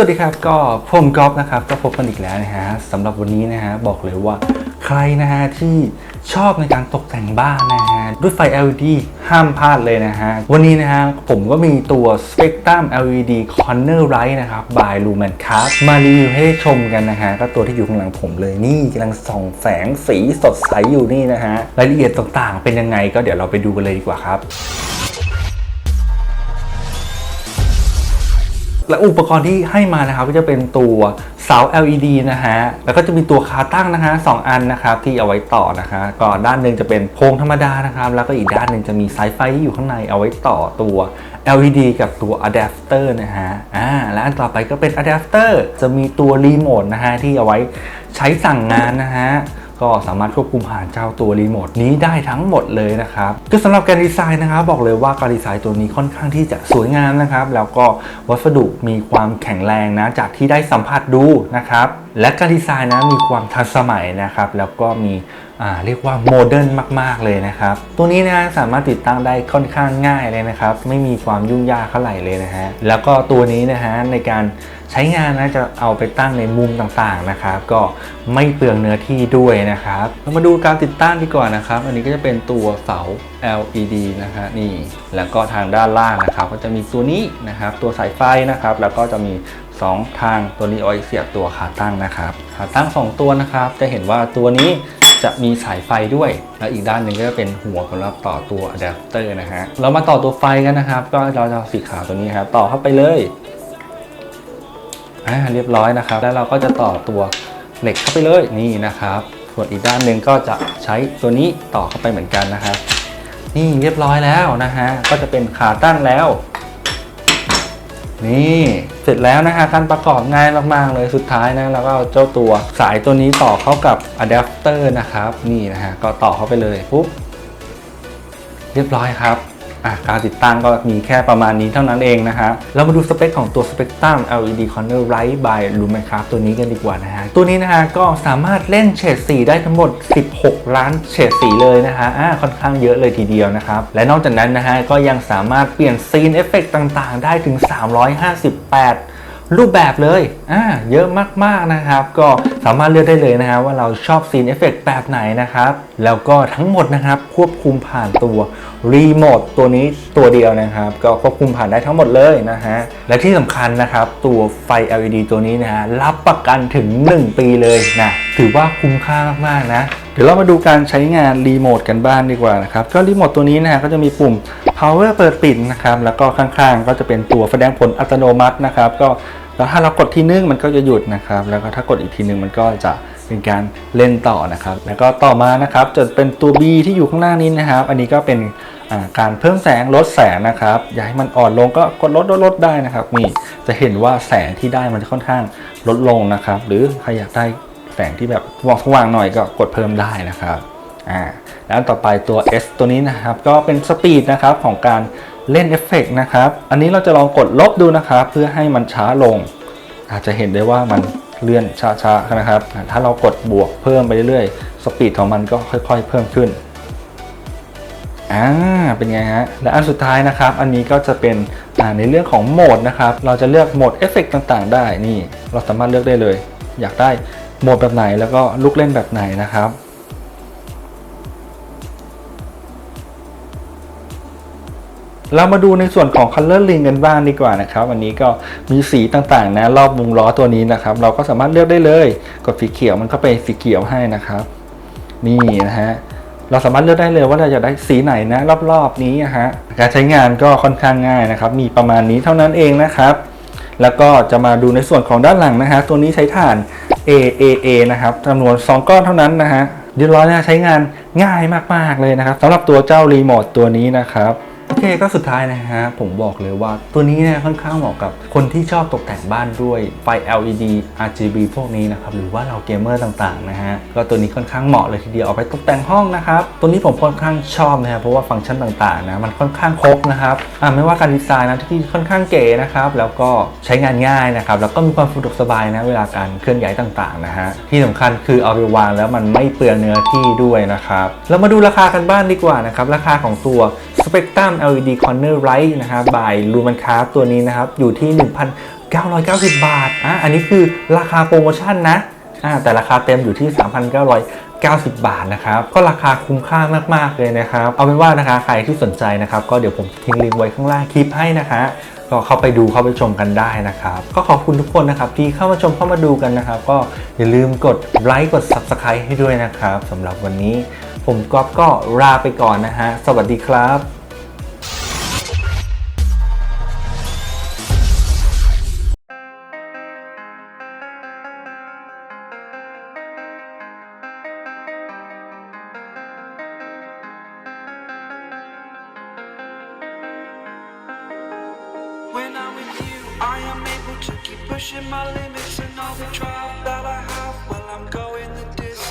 วัสดีครับก็ผมก๊อฟนะครับก็พบกันอีกแล้วนะฮะสำหรับวันนี้นะฮะบอกเลยว่าใครนะฮะที่ชอบในการตกแต่งบ้านนะฮะด้วยไฟ LED ห้ามพลาดเลยนะฮะ วันนี้นะฮะผมก็มีตัว Spectrum LED Corner Light นะครับ by Lumen Craft มารีวิวให้ได้ชมกันนะฮะ ก็ตัวที่อยู่ข้างหลังผมเลยนี่กำลังส่องแสงสีสดใสอยู่นี่นะฮะ รายละเอียดต่างๆ เป็นยังไงก็เดี๋ยวเราไปดูกันเลยดีกว่าครับ และอุปกรณ์ที่ให้มานะครับก็จะเป็นตัวเสา LED นะฮะ แล้วก็จะมีตัวขาตั้งนะฮะสองอันนะครับที่เอาไว้ต่อนะคะก็ด้านหนึ่งจะเป็นโพรงธรรมดานะครับ แล้วก็อีกด้านหนึ่งจะมีสายไฟที่อยู่ข้างในเอาไว้ต่อตัว LED กับตัวอะแดปเตอร์นะฮะ อ่า และอันต่อไปก็เป็นอะแดปเตอร์จะมีตัวรีโมทนะฮะที่เอาไว้ใช้สั่งงานนะฮะ ก็สามารถควบคุมผ่านเจ้าตัวรีโมทนี้ได้ทั้งหมดเลยนะครับก็สำหรับการดีไซน์นะครับ บอกเลยว่าการดีไซน์ตัวนี้ค่อนข้างที่จะสวยงามนะครับ แล้วก็วัสดุมีความแข็งแรงนะจากที่ได้สัมผัสดูนะครับและการดีไซน์นะมีความทันสมัยนะครับ แล้วก็มีเรียกว่าโมเดิร์นมาก ๆ เลยนะครับ ตัวนี้นะสามารถติดตั้งได้ค่อนข้างง่ายเลยนะครับ ไม่มีความยุ่งยากเท่าไหร่เลยนะฮะแล้วก็ตัวนี้นะฮะในการ ใช้งานนะจะเอาไปตั้งในมุมต่างๆนะครับ ก็ไม่เปลืองเนื้อที่ด้วยนะครับเรามาดูการติดตั้งดีกว่านะครับ อันนี้ก็จะเป็นตัวเสา LED นะฮะนี่ แล้วก็ทางด้านล่างนะครับ ก็จะมีตัวนี้นะครับ ตัวสายไฟนะครับ แล้วก็จะมี 2 ทางตัวนี้เอาไว้เสียบตัวขาตั้งนะครับขาตั้ง 2 ตัวนะครับ จะเห็นว่าตัวนี้จะมีสายไฟด้วย แล้วอีกด้านหนึ่งก็จะเป็นหัวสำหรับต่อตัวอะแดปเตอร์นะฮะ เรามาต่อตัวไฟกันนะครับ ก็เราจะสีขาวตัวนี้ครับ ต่อเข้าไปเลย อ่าเรียบร้อยนะครับ แล้วเราก็จะต่อตัวเหล็กเข้าไปเลยนี่นะครับส่วนอีกด้านหนึ่งก็จะใช้ตัวนี้ต่อเข้าไปเหมือนกันนะครับ นี่เรียบร้อยแล้วนะฮะก็จะเป็นขาตั้งแล้ว นี่เสร็จแล้วนะฮะการประกอบง่ายมากๆเลยสุดท้ายนะเราก็เอาเจ้าตัวสายตัวนี้ต่อเข้ากับอะแดปเตอร์นะครับ นี่นะฮะก็ต่อเข้าไปเลยปุ๊บเรียบร้อยครับ การติดตั้งก็มีแค่ประมาณนี้เท่านั้นเองนะฮะเรามาดูสเปคของตัว Spectrum LED Corner Light by Lumecraft ตัวนี้กันดีกว่านะฮะ ตัวนี้นะฮะก็สามารถเล่นเฉดสีได้ทั้งหมด 16 ล้านเฉดสีเลยนะฮะอ่าค่อนข้างเยอะเลยทีเดียวนะครับ และนอกจากนั้นนะฮะก็ยังสามารถเปลี่ยนซีนเอฟเฟกต่างๆ ได้ถึง 358 รูปแบบเลยอ่าเยอะมากๆนะครับ ก็สามารถเลือกได้เลยนะฮะว่าเราชอบซีนเอฟเฟกแบบไหนนะครับ แล้วก็ทั้งหมดนะครับ ควบคุมผ่านตัวรีโมทตัวนี้ตัวเดียวนะครับ ก็ควบคุมผ่านได้ทั้งหมดเลยนะฮะ และที่สำคัญนะครับ ตัวไฟ LED ตัวนี้นะฮะรับประกันถึง 1 ปีเลยนะถือว่าคุ้มค่ามากๆนะ เดี๋ยวเรามาดูการใช้งานรีโมทกันบ้างดีกว่านะครับ ก็รีโมทตัวนี้นะฮะก็จะมีปุ่ม power เปิดปิดนะครับแล้วก็ข้างๆ ก็จะเป็นตัวแสดงผลอัตโนมัตินะครับ ก็แล้วถ้าเรากดทีนึงมันก็จะหยุดนะครับ แล้วก็ถ้ากดอีกทีนึงมันก็จะเป็นการเล่นต่อนะครับ แล้วก็ต่อมานะครับจะเป็นตัว B ที่อยู่ข้างหน้านี้นะครับ อันนี้ก็เป็นการเพิ่มแสงลดแสงนะครับอยากให้มันอ่อนลงก็กดลดลดลดได้นะครับนี่จะเห็นว่าแสงที่ได้มันจะค่อนข้างลดลงนะครับ หรือใครอยากได้แสงที่แบบสว่างๆหน่อยก็กดเพิ่มได้นะครับ อ่าแล้วต่อไปตัว S ตัวนี้นะครับ ก็เป็นสปีดนะครับของการเล่นเอฟเฟกต์นะครับ อันนี้เราจะลองกดลบดูนะครับ เพื่อให้มันช้าลง อาจจะเห็นได้ว่ามันเลื่อนช้าๆนะครับ ถ้าเรากดบวกเพิ่มไปเรื่อยๆ สปีดของมันก็ค่อย ๆ เพิ่มขึ้น อ่า เป็นไงฮะ และอันสุดท้ายนะครับ อันนี้ก็จะเป็นในเรื่องของโหมดนะครับ เราจะเลือกโหมดเอฟเฟกต์ต่างๆ ได้ นี่ เราสามารถเลือกได้เลย อยากได้โหมดแบบไหนแล้วก็ลูกเล่นแบบไหนนะครับ เรามาดูในส่วนของ Color Ring กันบ้างดีกว่านะครับวันนี้ก็มีสีต่างๆ นะรอบวงล้อตัวนี้นะครับ เราก็สามารถเลือกได้เลย กดสีเขียวมันก็เป็นสีเขียวให้นะครับ นี่นะฮะเราสามารถเลือกได้เลยว่าเราจะได้สีไหนนะ รอบๆนี้นะฮะการใช้งานก็ค่อนข้างง่ายนะครับ มีประมาณนี้เท่านั้นเองนะครับ แล้วก็จะมาดูในส่วนของด้านหลังนะฮะตัวนี้ใช้ถ่าน AAA นะครับจำนวน 2 ก้อนเท่านั้นนะฮะเรียบร้อยนะใช้งานง่ายมากๆเลยนะครับสำหรับตัวเจ้ารีโมทตัวนี้นะครับ โอเคก็สุดท้ายนะฮะ ผมบอกเลยว่าตัวนี้เนี่ยค่อนข้างเหมาะกับคนที่ชอบตกแต่งบ้านด้วยไฟ LED RGB พวกนี้นะครับ หรือว่าเราเกมเมอร์ต่างๆนะฮะ ก็ตัวนี้ค่อนข้างเหมาะเลยทีเดียวเอาไปตกแต่งห้องนะครับ ตัวนี้ผมค่อนข้างชอบนะครับเพราะว่าฟังก์ชันต่างๆนะมันค่อนข้างครบนะครับอ่าไม่ว่าการดีไซน์นะที่ค่อนข้างเก๋นะครับแล้วก็ใช้งานง่ายนะครับแล้วก็มีความสะดวกสบายนะเวลาการเคลื่อนย้ายต่างๆนะฮะที่สำคัญคือเอาไปวางแล้วมันไม่เปลืองเนื้อที่ด้วยนะครับเรามาดูราคากันบ้างดีกว่านะครับราคาของตัว Spectrum LED Corner Light นะครับ by Lumencraft ตัวนี้นะครับ อยู่ที่990 บาทอะอันนี้คือราคาโปรโมชั่นนะอ่าแต่ราคาเต็มอยู่ที่ 3,990 บาทนะครับ ก็ราคาคุ้มค่ามากๆเลยนะครับ เอาเป็นว่านะคะใครที่สนใจนะครับ ก็เดี๋ยวผมทิ้งลิงก์ไว้ข้างล่างคลิปให้นะคะก็เข้าไปดูเข้าไปชมกันได้นะครับ ก็ขอบคุณทุกคนนะครับ ที่เข้ามาชมเข้ามาดูกันนะครับ ก็อย่าลืมกดไลค์กด Subscribe ให้ด้วยนะครับสำหรับวันนี้ ผมก๊อฟก็ลาไปก่อนนะฮะสวัสดีครับ When I'm with you, I am able to keep pushing my limits and all the trials that I